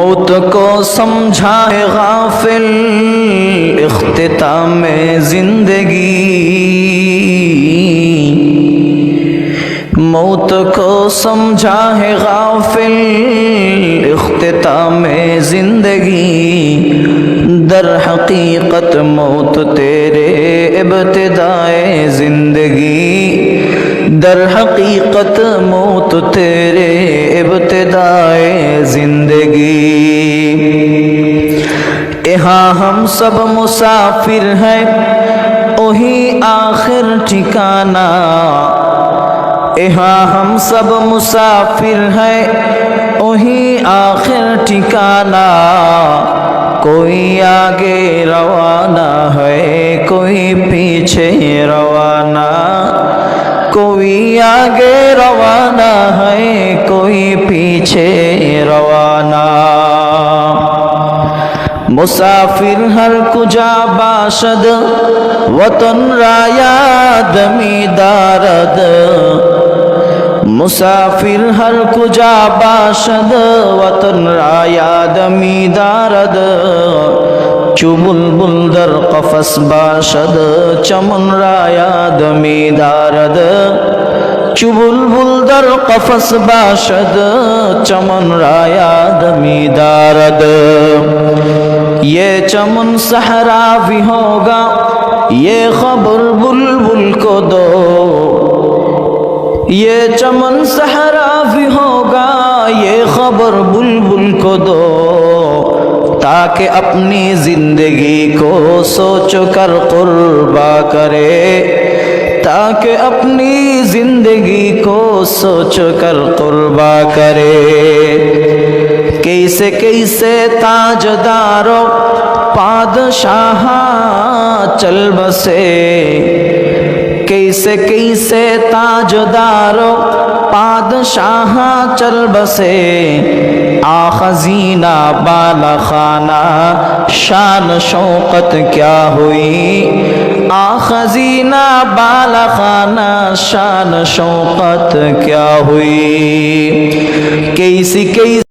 موت کو سمجھائے غافل اختتام زندگی۔ موت کو سمجھا ہے غافل اختتام زندگی۔ در حقیقت موت تیرے ابتدائے زندگی۔ در حقیقت موت تیرے ابتدائے زندگی۔ یہاں ہم سب مسافر ہیں وہی آخر ٹھکانہ۔ یہاں ہم سب مسافر ہیں وہی آخر ٹھکانہ۔ کوئی آگے روانہ ہے، کوئی پیچھے روانہ۔ کوئی آگے روانہ ہے، کوئی پیچھے مسافر ہر کجا باشد وطن را یاد می دارد مسافر ہر کجا باشد وطن را یاد می دارد چو بلبل در قفس باشد چمن را یاد می دارد چو بلبل در قفس باشد چمن را یاد می دارد یہ چمن صحرا بھی ہوگا، یہ خبر بلبل کو دو۔ یہ چمن صحرا بھی ہوگا، یہ خبر بلبل کو دو۔ تاکہ اپنی زندگی کو سوچ کر قربا کرے، تاکہ اپنی زندگی کو سوچ کر قربا کرے۔ کیسے کیسے تاجدارو پادشاہ چل بسے؟ کیسے کیسے تاجدارو پادشاہ چل بسے؟ آخزینہ بالا خانہ، شان شوقت کیا ہوئی؟ آخزینہ بالا خانہ، شان شوقت کیا ہوئی؟ کیسی کیسی